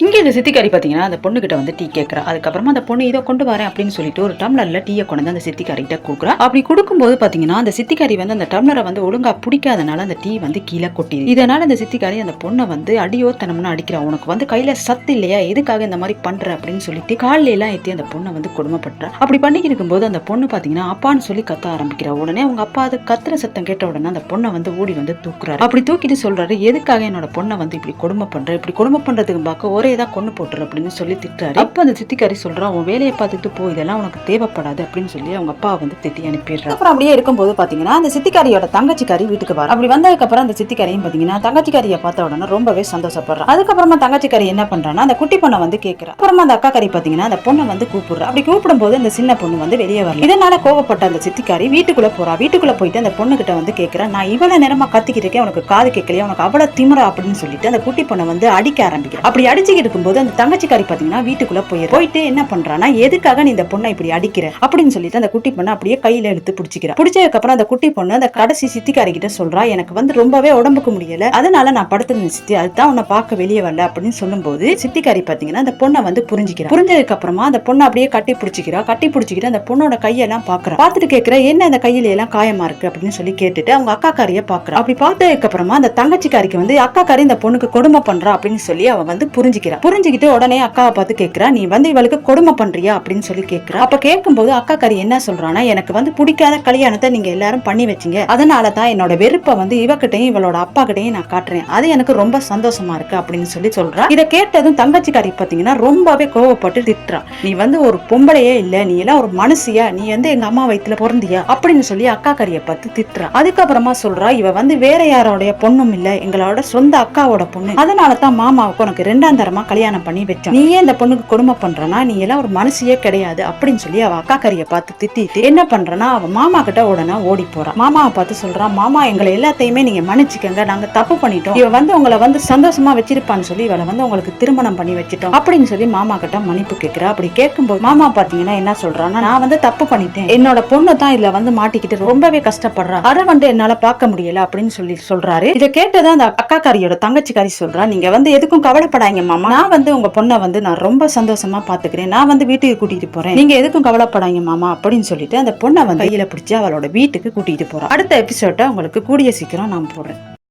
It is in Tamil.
இங்கே இந்த சித்திக்காரி பார்த்தீங்கன்னா அந்த பொண்ணுகிட்ட வந்து டீ கேட்குறா அதுக்கப்புறமா அந்த பொண்ணு இதை கொண்டு வரேன் அப்படின்னு சொல்லிட்டு ஒரு டம்ளரில் டீயை கொண்டு வந்து அந்த சித்திக்காரிகிட்ட கொடுக்குறா. அப்படி கொடுக்கும்போது பார்த்தீங்கன்னா அந்த சித்திக்காரி வந்து அந்த டம்ளரை வந்து ஒழுங்காக பிடிக்காதனால அந்த டீ வந்து கீழே கொட்டிடுது. இதனால் அந்த சித்திக்காரி அந்த பொண்ணை வந்து அடியோத்தனம்னு அடிக்கிறா. உனக்கு வந்து கையில் சத்து இல்லையா? எதுக்காக இந்த மாதிரி பண்ணுற அப்படின்னு சொல்லிட்டு காலில எல்லாம் ஏற்றி அந்த பொண்ணை வந்து கொடுமைப்படுறா அப்படி பண்ணிக்கிட்டு இருக்கும்போது அந்த பொண்ணு பார்த்தீங்கன்னா அப்பான்னு சொல்லி கத்த ஆரம்பிக்கிறா. உடனே அவங்க அப்பா அது கத்துற சத்தம் கேட்ட உடனே அந்த பொண்ணை வந்து ஓடி வந்து தூக்குறாரு. அப்படி தூக்கிட்டு சொல்கிறாரு எதுக்காக என்னோட பொண்ணை வந்து இப்படி கொடுமை பண்ற? இப்படி கொடுமை பண்ணுறதுக்கு பார்க்க ஒரே தான் கொண்டு போட்டுரு அப்படின்னு சொல்லி திட்டாரு அப்போ அந்த சித்திக்காரி சொல்கிறா அவன் வேலையை பார்த்துட்டு போ இதெல்லாம் உனக்கு தேவைப்படாது அப்படின்னு சொல்லி அவங்க அப்பா வந்து திட்டி அனுப்பிடுறாரு. அப்புறம் அப்படியே இருக்கும்போது பாத்தீங்கன்னா அந்த சித்திக்காரியோட தங்கச்சிக்காரி வீட்டுக்கு வர அப்படி வந்ததுக்கப்புறம் அந்த சித்திக்காரியும் பார்த்தீங்கன்னா தங்கச்சிக்காரியை பார்த்த உடனே ரொம்பவே சந்தோஷப்படுறான் அதுக்கப்புறமா தங்கச்சிக்காரி என்ன பண்றான்னா அந்த குட்டி பொண்ணை வந்து கேட்குறா அப்புறமா அந்த அக்கா காரி பார்த்தீங்கன்னா அந்த பொண்ணை வந்து கூப்பிடுறா. அப்படி கூப்பிடும் போது அந்த சின்ன பொண்ணு வந்து வெளியே வரல. இதனால கோவப்பட்ட அந்த சித்திக்காரி வீட்டுக்குள்ள போறா. வீட்டுக்குள்ள போயிட்டு அந்த பொண்ணு கிட்ட வந்து கேட்குறேன் நான் இவ்வளவு நேரமா கத்திக்கிட்டு இருக்கேன். உனக்கு காது கேட்கலையா உனக்கு அவ்வளவு திமிரா? அப்படின்னு சொல்லிட்டு அந்த குட்டி பொண்ணை வந்து அடிக்க ஆரம்பிக்கிறேன் அப்படி அடிச்சு அடிச்சுக்கிட்டு இருக்கும்போது அந்த தங்கச்சிக்காரி பாத்தீங்கன்னா வீட்டுக்குள்ள போயிரு போயிட்டு என்ன பண்றானா எதுக்காக நீ இந்த பொண்ணை இப்படி அடிக்கிற? அப்படின்னு சொல்லிட்டு அந்த குட்டி பொண்ணை அப்படியே கையில எடுத்து பிடிச்சிக்கிறா. பிடிச்சதுக்கு அப்புறம் அந்த குட்டி பொண்ணு அந்த கடைசி சித்திக்காரி கிட்ட சொல்றா எனக்கு வந்து ரொம்பவே உடம்புக்கு முடியல. அதனால நான் படுத்து சித்தி அதுதான் உன்னை பார்க்க வெளியே வரல. அப்படின்னு சொல்லும்போது சித்திக்காரி பாத்தீங்கன்னா அந்த பொண்ணை வந்து புரிஞ்சுக்கிறா. புரிஞ்சதுக்கு அப்புறமா அந்த பொண்ணை அப்படியே கட்டி பிடிச்சிக்கிறா. கட்டி பிடிச்சிக்கிட்டு அந்த பொண்ணோட கையெல்லாம் பாக்குறா. பார்த்துட்டு கேட்கிற என்ன அந்த கையில எல்லாம் காயமா இருக்கு? அப்படின்னு சொல்லி கேட்டுட்டு அவங்க அக்கா காரிய பாக்குறா. அப்படி பார்த்ததுக்கு அப்புறமா அந்த தங்கச்சிக்காரிக்கு வந்து அக்கா காரி இந்த பொண்ணுக்கு கொடுமை பண்றா அப்படின்னு சொல்லி அவ வந்து புரிஞ்சுக்கிறா. புரிஞ்சுக்கிட்டு உடனே அக்காவை பார்த்து கேட்கிறா நீ வந்து இவளுக்கு கொடுமை பண்றியா? அப்படின்னு சொல்லி கேட்கிறா. அப்ப கேட்கும்போது அக்கா கறி என்ன சொல்றானா எனக்கு வந்து பிடிக்காத கல்யாணத்தை நீங்க எல்லாரும் பண்ணி வச்சீங்க. அதனால தான் என்னோட வெறுப்பை வந்து இவகிட்டையும் இவளோட அப்பா கிட்டையும் நான் காட்டுறேன். அது எனக்கு ரொம்ப சந்தோஷமா இருக்கு அப்படின்னு சொல்லி சொல்றா. இதை கேட்டதும் தங்கச்சிக்காரி பாத்தீங்கன்னா ரொம்பவே கோவப்பட்டு திட்டுறா. நீ வந்து ஒரு பொம்பளையே இல்ல. நீ எல்லாம் ஒரு மனுஷியா? நீ வந்து எங்க அம்மா வயிற்றுல பிறந்தியா? அப்படின்னு சொல்லி அக்கா கறிய பார்த்து திட்டுறா. அதுக்கப்புறமா சொல்றா இவ வந்து வேற யாரோடைய பொண்ணும் இல்ல. எங்களோட சொந்த அக்காவோட பொண்ணு. அதனால தான் மாமாவுக்கு உனக்கு ரெண்டாம் தரம் கல்யாணம் பண்ணி வச்சோம். நீ ஏன் இந்த பொண்ணுக்கு கொடுமை பண்றனா? நீ எல்லாம் ஒரு மனசியே கிடையாது அப்படின்னு சொல்லி அவ அக்கா கறிய பார்த்து திட்டிட்டு என்ன பண்றனா? அவ மாமா கிட்ட உடனே ஓடி போறா. மாமாவை பார்த்து சொல்றான் மாமா எங்களை எல்லாத்தையுமே நீங்க மன்னிச்சுக்கங்க. நாங்க தப்பு பண்ணிட்டோம். இவ வந்து உங்களை வந்து சந்தோஷமா வச்சிருப்பான்னு சொல்லி இவளை வந்து உங்களுக்கு திருமணம் பண்ணி வச்சிட்டோம். அப்படின்னு சொல்லி மாமா கிட்ட மன்னிப்பு கேட்கிறா அப்படி கேட்கும்போது மாமா பாத்தீங்கன்னா என்ன சொல்றான்னா நான் வந்து தப்பு பண்ணிட்டேன். என்னோட பொண்ணு தான் இதுல வந்து மாட்டிக்கிட்டு ரொம்பவே கஷ்டப்படுறா. அதை வந்து என்னால பார்க்க முடியல. அப்படின்னு சொல்லி சொல்றாரு. இதை கேட்டதான் அந்த அக்கா காரியோட தங்கச்சிக்காரி சொல்றா. நீங்க வந்து எதுக்கும் கவலைப்படாங்க மாமா. நான் வந்து உங்க பொண்ணை வந்து நான் ரொம்ப சந்தோஷமா பாத்துக்கிறேன். நான் வந்து வீட்டுக்கு கூட்டிட்டு போறேன். நீங்க எதுக்கும் கவலைப்படாதீங்க மாமா அப்படின்னு சொல்லிட்டு அந்த பொண்ணை வந்து கையில பிடிச்சு அவளோட வீட்டுக்கு கூட்டிட்டு போறா. அடுத்த எபிசோட உங்களுக்கு கூடிய சீக்கிரம் நான் போடுறேன்.